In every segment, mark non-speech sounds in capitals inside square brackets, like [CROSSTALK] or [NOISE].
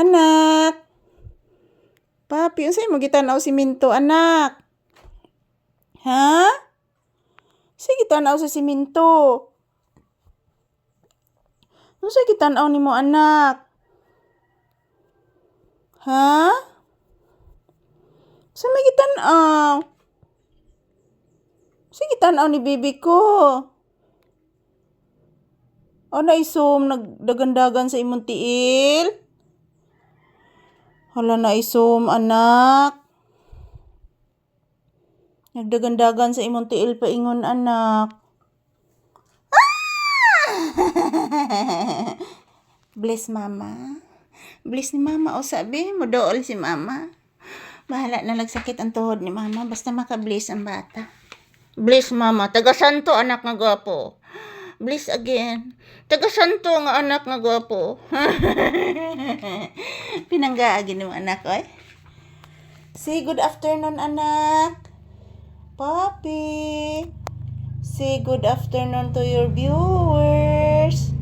Anak. Papi, unsay mo gitanaw si Minto, anak? Ha? Sige tanaw sa siminto. Unsay gitanaw nimo, anak? Ha? Sa may gitanaw? Sige tanaw ni bibi ko. O naisum, nagdagandagan sa imong tiil? Hala na isum, anak. Nagdagandagan sa imong tiil paingon, anak. [LAUGHS] Bless mama. Bless ni mama o sabi, modool si mama. Bahala na lagsakit ang tuhod ni mama basta maka-bless ang bata. Bless mama, taga santo anak nga gwapo. Bless again. Taga santo nga anak nga gwapo. [LAUGHS] [LAUGHS] Pinanggaagin mo anak oy. Say good afternoon anak. Papi. Say good afternoon to your viewers.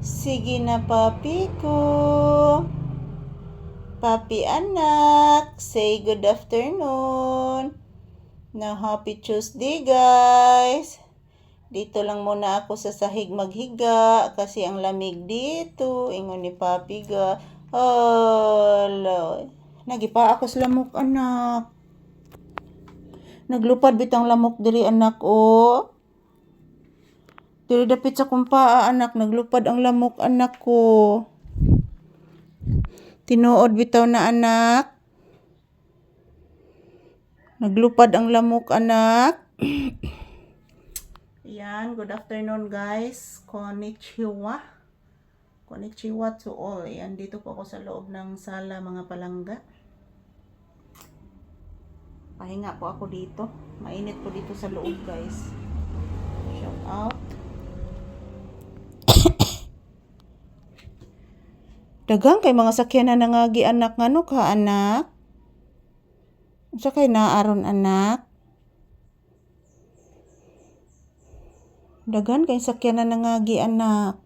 Sige na papi ko. Papi anak, say good afternoon. Na happy Tuesday guys. Dito lang muna ako sa sahig maghiga kasi ang lamig dito. Ingon ni papi ga. Hala. Nagipa ako sa lamok anak. Naglupad bitang lamok diri anak o. Diri dapit sa kumpaa anak naglupad ang lamok anak ko. Tinuod bitaw na anak. Naglupad ang lamok anak. [CLEARS THROAT] Yan, good afternoon guys. Konnichiwa. Konnichiwa to all. Yan, dito po ako sa loob ng sala mga palangga. Pahinga po ako dito. Mainit po dito sa loob guys. Shout out. [COUGHS] Dagang kay mga sakyan na nangagi anak ngano ka anak? Sa kay naaron anak? Dagan kay sakyan na nangagi anak.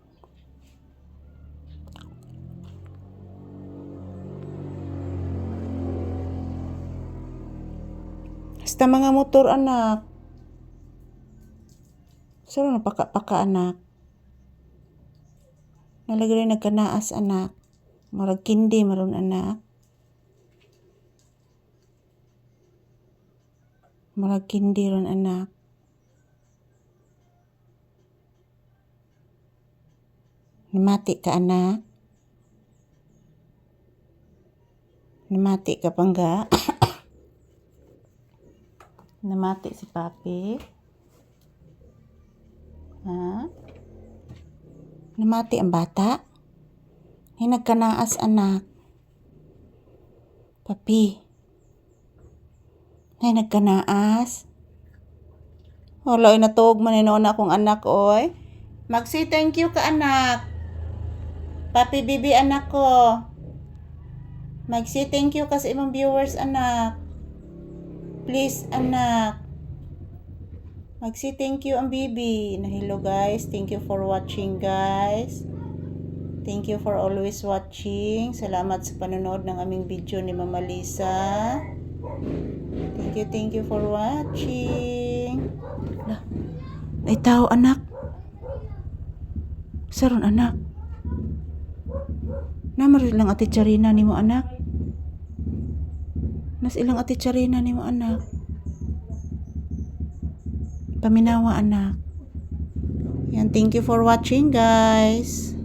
Basta mga motor anak. Saro na paka-paka anak. Nalagay nagkanaas anak. Marag kindi maron anak. Marag kindi ron anak. Nimati ka anak. Nimati ka pangga. [COUGHS] Namati si papi. Ha? Namati ang bata? Ay nagkanaas anak. Papi. Ay nagkanaas. Wala natuog man na akong anak oy. Magsi thank you ka anak. Papi bibi anak ko. Magsi thank you ka sa imong viewers anak. Please anak. Magsi thank you ang bibi. Na hello guys. Thank you for watching guys. Thank you for always watching. Salamat sa panonood ng aming video ni Mama Lisa. Thank you, thank you for watching. Lah, ay tao anak. Saron anak. Namar lang ati Charina ni mo anak. Nas ilang ati Charina ni mo anak. Paminawa anak. Yan, thank you for watching guys.